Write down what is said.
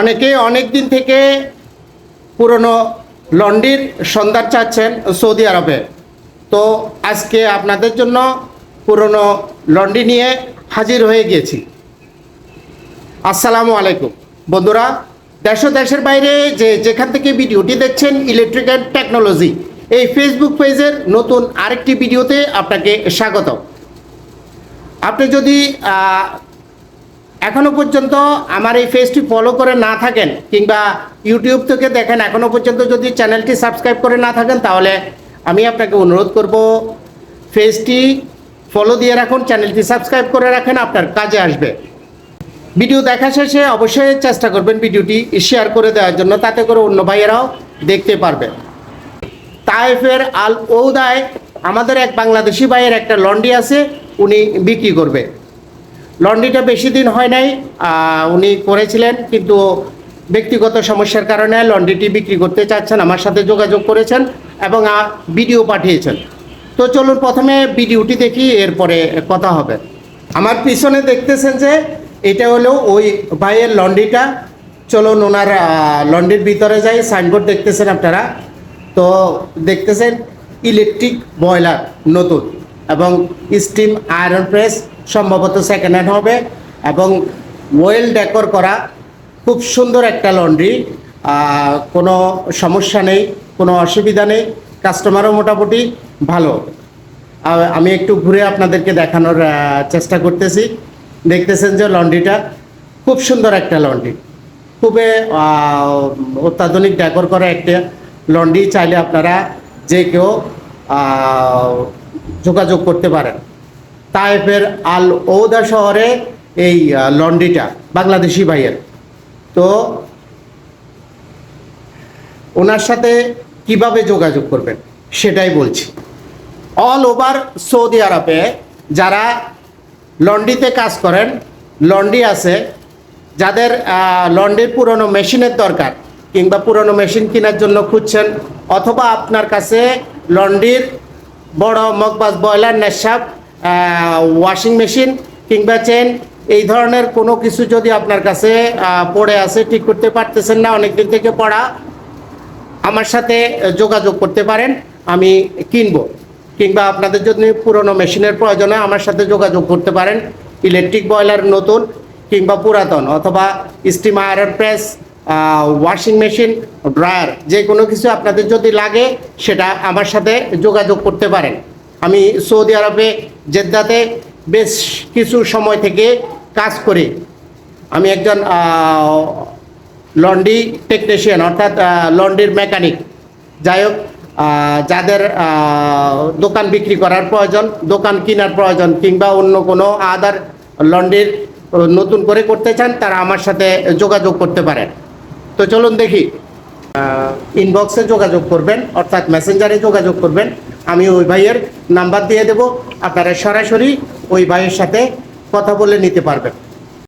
অনেকে অনেক দিন থেকে পুরনো লন্ডির সন্ধান চাচ্ছেন সৌদি আরবে। তো আজকে আপনাদের জন্য পুরনো লন্ডি নিয়ে হাজির হয়ে গিয়েছি। আসসালামু আলাইকুম। বন্ধুরা, দেশ দেশের বাইরে যে যেখান থেকে ভিডিওটি দেখছেন, ইলেকট্রিক অ্যান্ড টেকনোলজি, এই ফেসবুক পেজের নতুন আরেকটি ভিডিওতে আপনাকে স্বাগত আপনি যদি আহ, এখনও পর্যন্ত আমার এই পেজটি ফলো করে না থাকেন কিংবা ইউটিউব থেকে দেখেন এখনও পর্যন্ত যদি চ্যানেলটি সাবস্ক্রাইব করে না থাকেন তাহলে আমি আপনাকে অনুরোধ করব পেজটি ফলো দিয়ে রাখুন চ্যানেলটি সাবস্ক্রাইব করে রাখেন আপনার কাজে আসবে। ভিডিও দেখা শেষে অবশ্যই চেষ্টা করবেন ভিডিওটি শেয়ার করে দেওয়ার জন্য তাতে করে অন্য ভাইয়েরাও দেখতে পারবে। তাইফের আল ওদায় আমাদের এক বাংলাদেশি ভাইয়ের একটা লন্ডি আছে উনি বিক্রি করবে। লন্ড্রিটা বেশি দিন হয় নাই উনি করেছিলেন, কিন্তু ব্যক্তিগত সমস্যার কারণে লন্ড্রিটি বিক্রি করতে চাচ্ছেন, আমার সাথে যোগাযোগ করেছেন এবং ভিডিও পাঠিয়েছেন। তো চলুন প্রথমে ভিডিওটি দেখি, এরপরে কথা হবে। আমার পিছনে দেখতেছেন যে, এটা হলো ওই ভাইয়ের লন্ড্রিটা। চলুন ওনার লন্ড্রির ভিতরে যাই, সাইনবোর্ড দেখতেছেন আপনারা। তো দেখতেছেন, ইলেকট্রিক বয়লার, নতুন এবং স্টিম আয়রন প্রেস সম্ভবত সেকেন্ড হ্যান্ড হবে এবং ওয়েল ডেকোর করা, খুব সুন্দর একটা লন্ড্রি কোনো সমস্যা নেই, কোনো অসুবিধা নেই কাস্টমারও মোটামুটি ভালো। আমি একটু ঘুরে আপনাদেরকে দেখানোর চেষ্টা করতেছি। দেখতেছেন যে লন্ড্রিটা খুব সুন্দর একটা লন্ড্রি খুবই অত্যাধুনিক ডেকোর করা একটা লন্ড্রি চাইলে আপনারা যে কেউ যোগাযোগ করতে পারেন। তাইফের আল ওদা শহরে এই লন্ড্রিটা, বাংলাদেশি ভাইয়ের। তো ওনার সাথে কীভাবে যোগাযোগ করবেন সেটাই বলছি। অল ওভার সৌদি আরবে যারা লন্ড্রিতে কাজ করেন, লন্ড্রি আছে, যাদের লন্ড্রির পুরনো মেশিনের দরকার কিংবা পুরনো মেশিন কেনার জন্য খুঁজছেন, অথবা আপনার কাছে লন্ড্রির বড় মগবাজ বয়লার নেশাব ওয়াশিং মেশিন কিংবা চেন এই ধরনের কোনো কিছু যদি আপনার কাছে পড়ে আছে, ঠিক করতে পারতেছেন না অনেক অনেকদিন থেকে পড়া, আমার সাথে যোগাযোগ করতে পারেন, আমি কিনবো। কিংবা আপনাদের যদি পুরনো মেশিনের প্রয়োজন হয়, আমার সাথে যোগাযোগ করতে পারেন ইলেকট্রিক বয়লার নতুন কিংবা পুরাতন, অথবা steam iron press washing machine dryer যে কোনো কিছু আপনাদের যদি লাগে, সেটা আমার সাথে যোগাযোগ করতে পারেন। আমি সৌদি আরবে জেদ্দাতে বেশ কিছু সময় থেকে কাজ করি। আমি একজন লন্ড্রি টেকনিশিয়ান অর্থাৎ লন্ড্রির মেকানিক যাই হোক যাদের দোকান বিক্রি করার প্রয়োজন, দোকান কেনার প্রয়োজন, কিংবা অন্য কোনো আদার লন্ড্রির নতুন করে করতে চান, তারা আমার সাথে যোগাযোগ করতে পারেন। তো চলুন দেখি। ইনবক্সে যোগাযোগ করবেন, অর্থাৎ মেসেঞ্জারে যোগাযোগ করবেন। আমি ওই ভাইয়ের নাম্বার দিয়ে দেব। আপনারা সরাসরি ওই ভাইয়ের সাথে কথা বলে নিতে পারবেন।